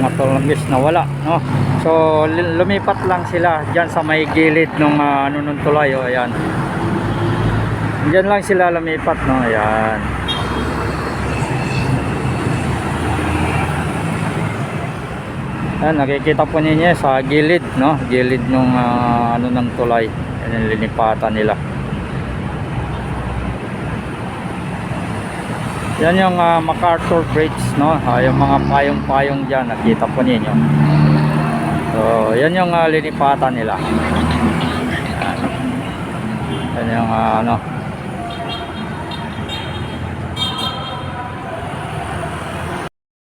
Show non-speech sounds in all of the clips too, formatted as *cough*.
mga tulambis na wala no so lumipat lang sila diyan sa may gilid ng ano nung tulay oh ayan diyan lang sila lumipat no ayan Ayan, nakikita po ninyo sa gilid, no? Gilid ng ano ng tulay. Yan linipatan nila. Yan yung ah, MacArthur Bridge, no? Ah, yung mga payong-payong diyan, nakita po ninyo. So, yan yung ah, linipatan nila. Yan. Yan yung ah, ano.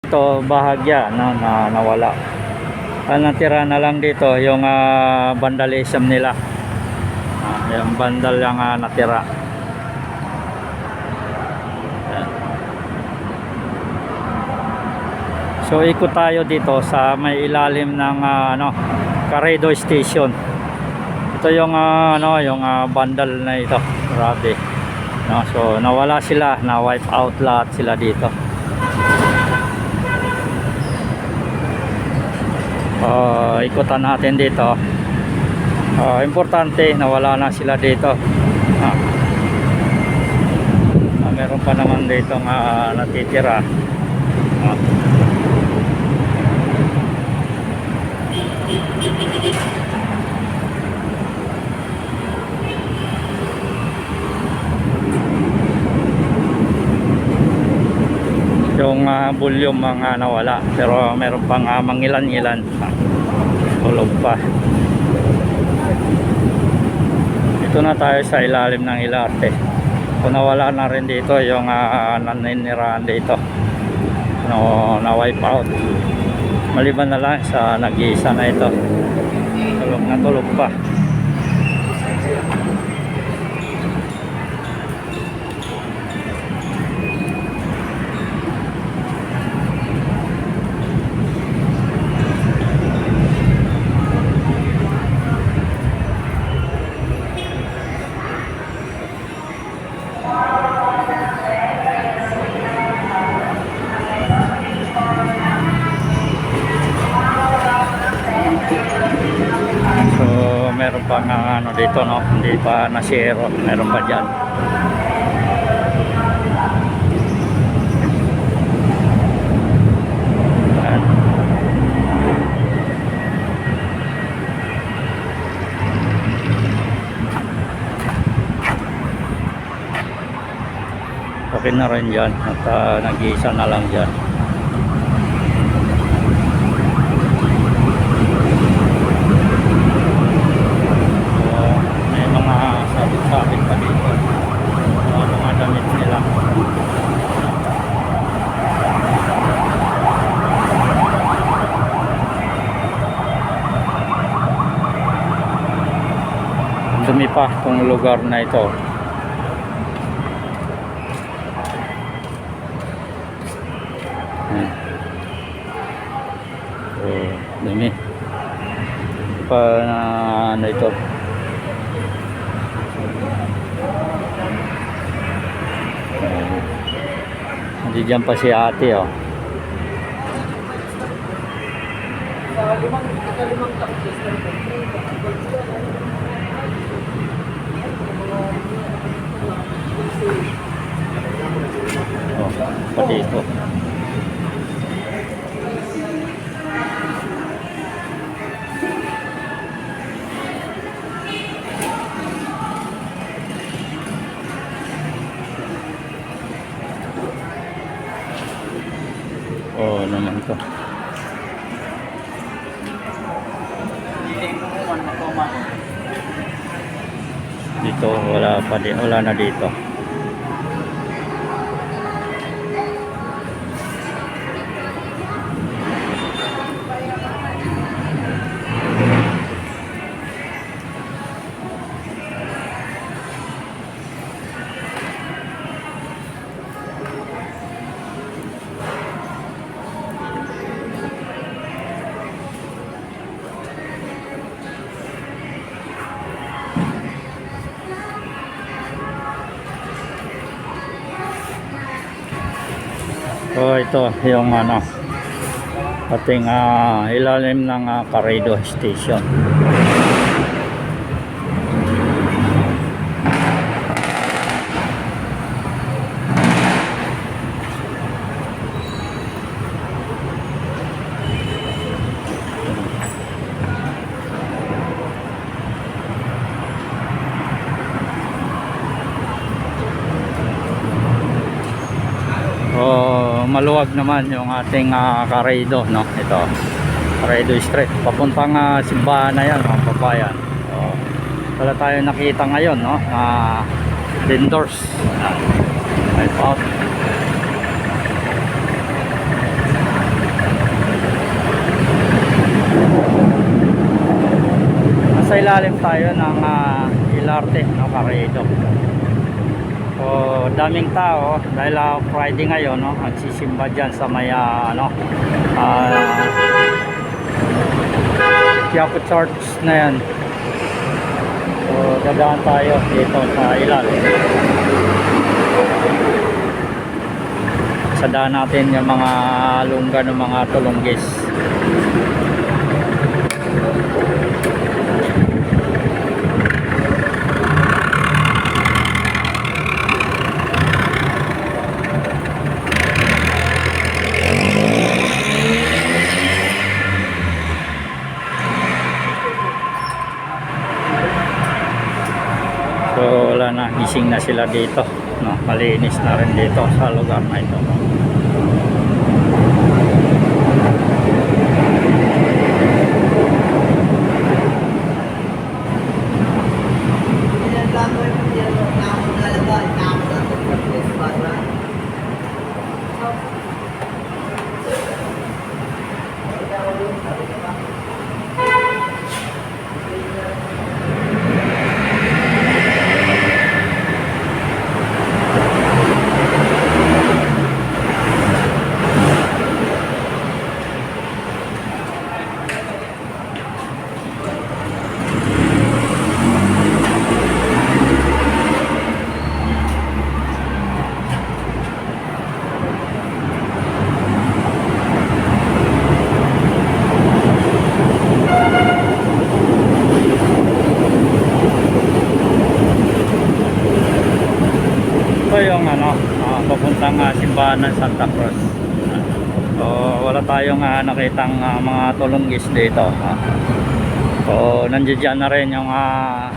Ito bahagya no, na nawala. Ang natira na lang dito yung ah, vandalism nila. Ah, yung vandal yung ah, natira. So ikot tayo dito sa may ilalim ng ah, ano, Caredo Station. Ito yung ah, ano, yung ah, vandal na ito. Grabe. No, so nawala sila, na wipe out lahat sila dito. uh, ikutan natin dito uh, importante nawala na sila dito ah. Ah, meron pa naman dito nga natitira ah. Yung uh, volume mga nawala. Pero meron pang uh, mangilan-ilan ah, tulog pa. Ito na tayo sa ilalim ng ilarte. Kung nawala na rin dito yung uh, naninirahan dito. No, na wipe out. Maliban na lang sa nag-iisa na ito. Tulog na tulog pa dito, no? Hindi pa nasiro. Meron pa dyan. Okay na rin dyan. At ah, nag-iisa na lang dyan. Uh, may mga sabit-sabit pa dito. Uh, mga damit nila. Dumi pa itong lugar na ito. So, dumi pa na ano ito. Hindi dyan pa si ate oh oh pati ito. Oh naman to? Dito wala pa din wala na dito Oh, ito yung ano ating ah, ilalim ng uh, Carrido Station. Maluwag naman yung ating uh, Carrido, no? Ito. Carrido Street. Papuntang uh, simbahan na yan, mga kabayan. Oh, wala tayo nakita ngayon, no? Uh, vendors. Right out. Nasa ilalim tayo ng uh, Ilarte, no? Carrido. So, daming tao dahil uh, Friday ngayon, no? Nagsisimba diyan sa may ah, ano ah Quiapo Church na yan. So, dadaan tayo dito sa ilalim. Sadaan natin yung mga lungga ng mga tulunggis. So wala na, gising na sila dito. No? Malinis na rin dito sa lugar na ito. No? Ito yung ano, ah, papuntang ah, simbahan ng Santa Cruz. So, wala tayong ah, nakitang ah, mga tulunggis dito. ah. So, nandiyan na rin yung uh,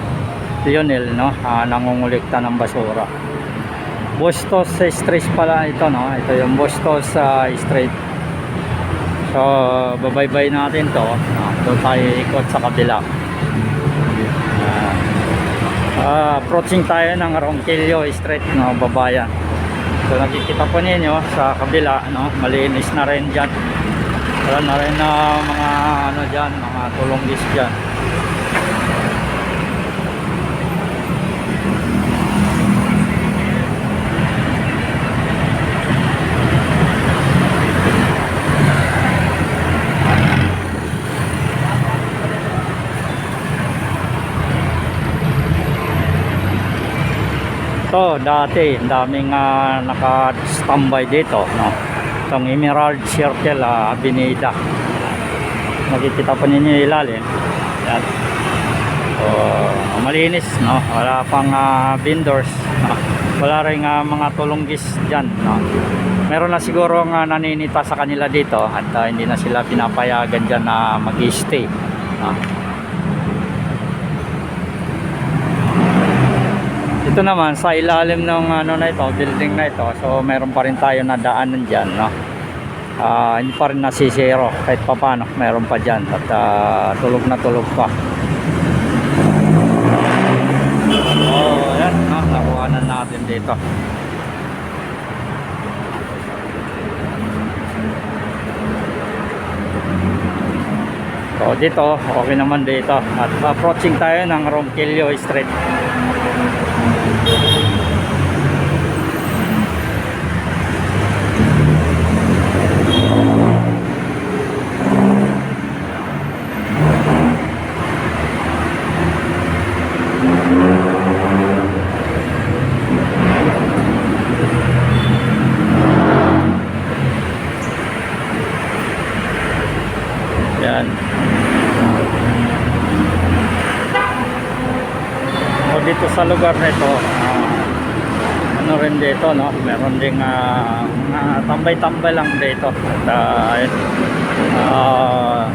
Lionel, no? ah, nangungulikta ng basura. Bustos Street pala ito, no? Ito yung Bustos ah, Street. So, babaybay natin to. Ah, doon tayo ikot sa kabila. Ah, Ah, approaching tayo ng Ronquillo Street, no, babayan. So nakikita po ninyo sa kabila, no, malinis na rin diyan. Wala na rin na mga ano diyan, mga tulunggis diyan. Ito, dati, daming ah, naka-standby dito, no. Itong Emerald Circle, ah, Avenida. Nakikita po ninyo ilalim. Yan. So, malinis, no. Wala pang ah, vendors. no? *laughs* Wala rin ah, mga tulunggis dyan, no. Meron na siguro nga naninita sa kanila dito at ah, hindi na sila pinapayagan dyan na mag-stay. No. Ito naman sa ilalim ng ano na ito, building na ito. So meron pa rin tayo na daanan diyan, no. Ah, hindi pa rin nasisiro kahit papaano, meron pa diyan at ah, tulog na tulog pa. Oh, yan, no, nakuhanan natin dito. So dito, okay naman dito. At approaching tayo ng Ronquillo Street. Dito sa lugar na ito, ah, ano rin dito, no? Meron ding ah, mga tambay-tambay lang dito. At ah, ayun, ah,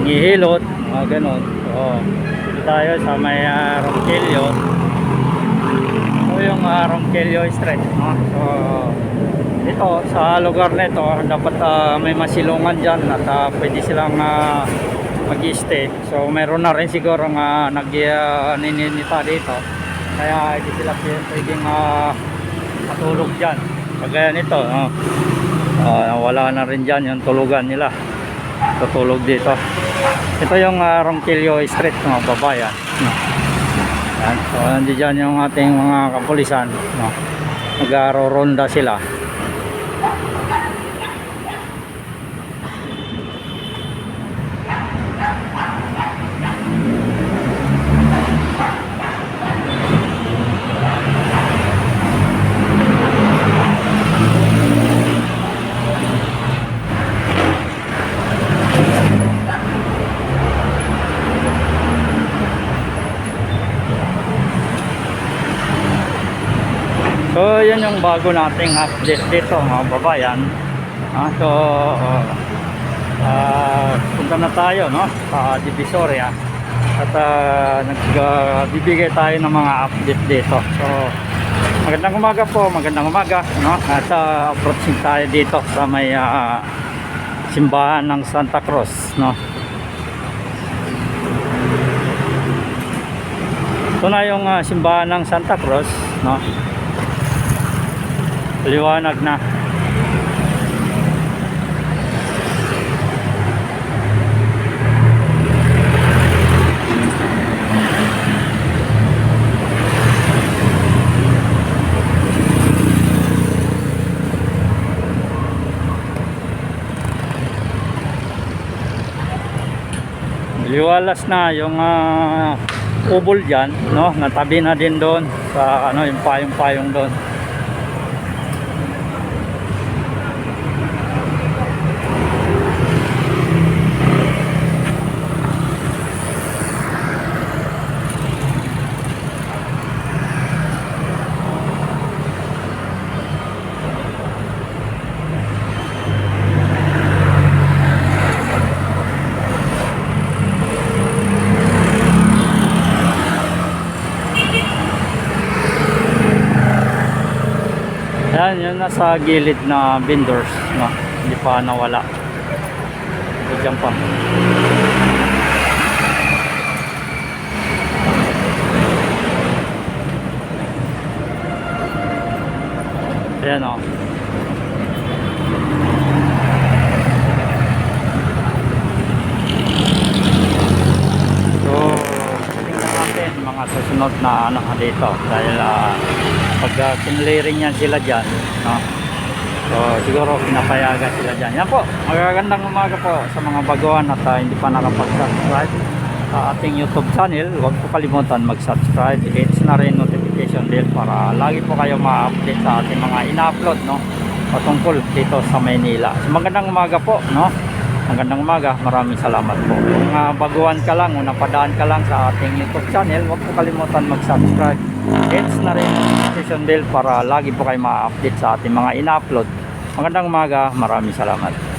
ngihilot, mga ganun. So, dito tayo sa may uh, Ronquillo. Ito yung uh, Ronquillo Street, no? So, dito sa lugar na ito, dapat ah, may masilungan dyan at ah, pwede silang uh, mag-stay. So, meron na rin siguro nga nag-nininita dito. Kaya hindi sila pwedeng uh, matulog dyan. Kagaya nito, no? Ah, wala na rin dyan yung tulugan nila. Tutulog dito. Ito yung uh, Ronquillo Street, mga babayan. No? Yan. So, nandiyan yung ating mga kapulisan. No? Nag-ronda sila. So, yun yung bago nating update dito mga babayan. Ah, so, ah, punta na tayo no, sa Divisoria. At ah, nagbibigay tayo ng mga update dito. So, magandang umaga po, magandang umaga. No? At ah, approaching tayo dito sa may ah, simbahan ng Santa Cruz. No? Ito na yung ah, simbahan ng Santa Cruz. No? Liwanag na. Liwalas na yung uh, ubol dyan no? Natabi na din doon sa ano yung payong-payong doon Yan, yun nasa gilid na vendors, no? Hindi pa nawala. Diyan pa. Ayan o. Natin mga susunod na ano dito dahil ah, pag uh, kinlearing yan sila dyan no? so siguro pinapayagan sila dyan yan po magagandang umaga po sa mga baguhan at uh, hindi pa nakapag-subscribe sa ating youtube channel huwag po kalimutan mag-subscribe hits na rin notification bell para lagi po kayo ma-update sa ating mga ina-upload no? patungkol dito sa Maynila so, magandang umaga po no? Magandang umaga, maraming salamat po. Kung uh, baguhan ka lang o napadaan ka lang sa ating YouTube channel, huwag po kalimutan mag-subscribe. Hits na rin notification bell para lagi po kayo ma-update sa ating mga ina-upload. Magandang umaga, maraming salamat.